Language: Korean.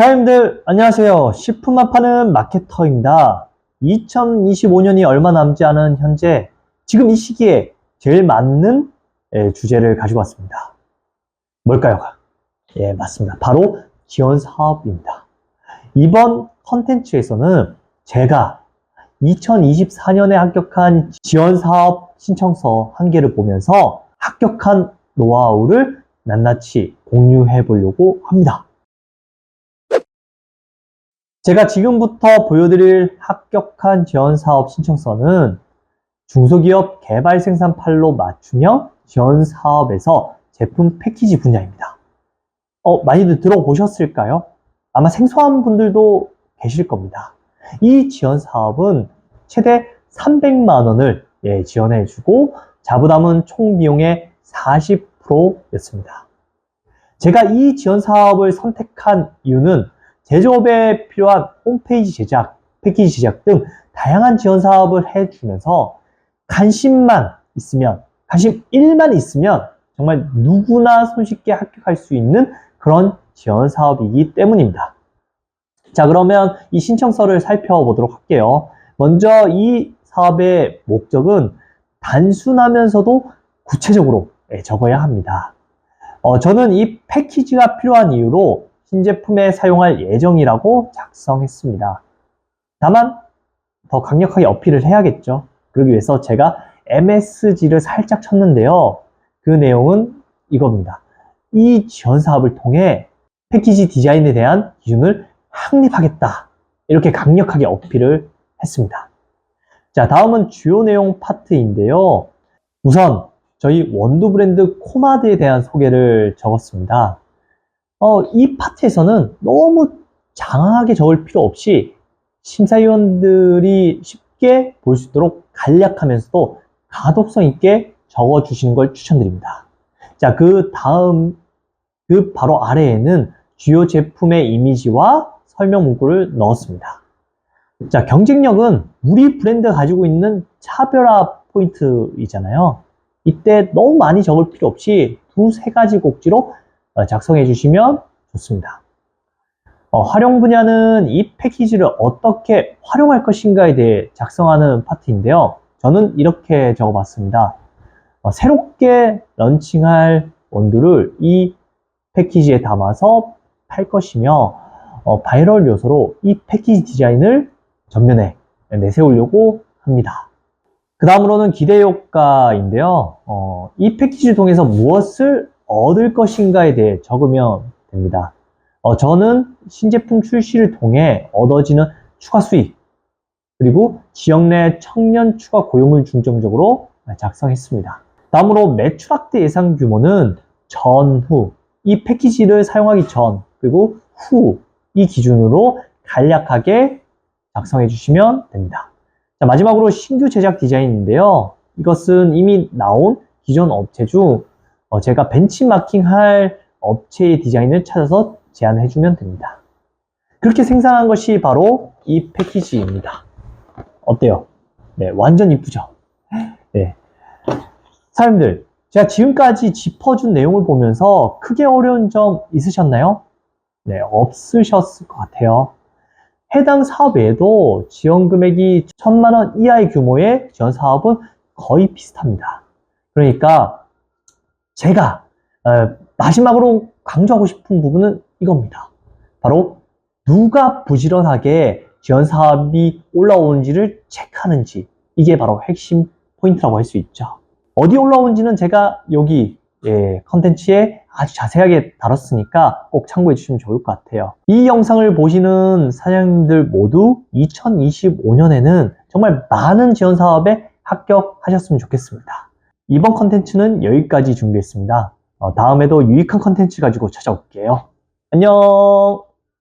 사장님들 안녕하세요. 식품만 파는 마케터입니다. 2025년이 얼마 남지 않은 현재 지금 이 시기에 제일 맞는 예, 주제를 가지고 왔습니다. 뭘까요? 예, 맞습니다. 바로 지원 사업입니다. 이번 컨텐츠에서는 제가 2024년에 합격한 지원 사업 신청서 한 개를 보면서 합격한 노하우를 낱낱이 공유해 보려고 합니다. 제가 지금부터 보여드릴 합격한 지원 사업 신청서는 중소기업 개발 생산 판로 맞춤형 지원 사업에서 제품 패키지 분야입니다. 어, 많이들 들어보셨을까요? 아마 생소한 분들도 계실 겁니다. 이 지원 사업은 최대 300만 원을 예, 지원해 주고 자부담은 총 비용의 40%였습니다. 제가 이 지원 사업을 선택한 이유는 제조업에 필요한 홈페이지 제작, 패키지 제작 등 다양한 지원 사업을 해주면서 관심만 있으면, 관심 1만 있으면 정말 누구나 손쉽게 합격할 수 있는 그런 지원 사업이기 때문입니다. 자, 그러면 이 신청서를 살펴보도록 할게요. 먼저 이 사업의 목적은 단순하면서도 구체적으로 예, 적어야 합니다. 어, 저는 이 패키지가 필요한 이유로 신제품에 사용할 예정이라고 작성했습니다. 다만 더 강력하게 어필을 해야겠죠. 그러기 위해서 제가 MSG를 살짝 쳤는데요. 그 내용은 이겁니다. 이 지원 사업을 통해 패키지 디자인에 대한 기준을 확립하겠다. 이렇게 강력하게 어필을 했습니다. 자, 다음은 주요 내용 파트인데요. 우선 저희 원두 브랜드 코마드에 대한 소개를 적었습니다. 어, 이 파트에서는 너무 장황하게 적을 필요 없이 심사위원들이 쉽게 볼 수 있도록 간략하면서도 가독성 있게 적어 주시는 걸 추천드립니다. 자, 그 다음, 그 바로 아래에는 주요 제품의 이미지와 설명 문구를 넣었습니다. 자, 경쟁력은 우리 브랜드가 가지고 있는 차별화 포인트이잖아요. 이때 너무 많이 적을 필요 없이 두 세 가지 곡지로 어, 작성해 주시면 좋습니다. 어, 활용 분야는 이 패키지를 어떻게 활용할 것인가에 대해 작성하는 파트인데요. 저는 이렇게 적어봤습니다. 어, 새롭게 런칭할 원두를 이 패키지에 담아서 팔 것이며 어, 바이럴 요소로 이 패키지 디자인을 전면에 내세우려고 합니다. 그 다음으로는 기대 효과인데요. 어, 이 패키지를 통해서 무엇을 얻을 것인가에 대해 적으면 됩니다. 어, 저는 신제품 출시를 통해 얻어지는 추가 수익, 그리고 지역 내 청년 추가 고용을 중점적으로 작성했습니다. 다음으로 매출 확대 예상 규모는 전후, 이 패키지를 사용하기 전, 그리고 후, 이 기준으로 간략하게 작성해 주시면 됩니다. 자, 마지막으로 신규 제작 디자인인데요. 이것은 이미 나온 기존 업체 중 어, 제가 벤치마킹 할 업체의 디자인을 찾아서 제안해 주면 됩니다. 그렇게 생산한 것이 바로 이 패키지입니다. 어때요? 네, 완전 이쁘죠? 네. 사람들, 제가 지금까지 짚어준 내용을 보면서 크게 어려운 점 있으셨나요? 네, 없으셨을 것 같아요. 해당 사업 외에도 지원 금액이 천만 원 이하의 규모의 지원 사업은 거의 비슷합니다. 그러니까 제가 어, 마지막으로 강조하고 싶은 부분은 이겁니다. 바로 누가 부지런하게 지원 사업이 올라오는지를 체크하는지 이게 바로 핵심 포인트라고 할 수 있죠. 어디 올라오는지는 제가 여기 예, 컨텐츠에 아주 자세하게 다뤘으니까 꼭 참고해 주시면 좋을 것 같아요. 이 영상을 보시는 사장님들 모두 2025년에는 정말 많은 지원 사업에 합격하셨으면 좋겠습니다. 이번 컨텐츠는 여기까지 준비했습니다. 어, 다음에도 유익한 컨텐츠 가지고 찾아올게요. 안녕!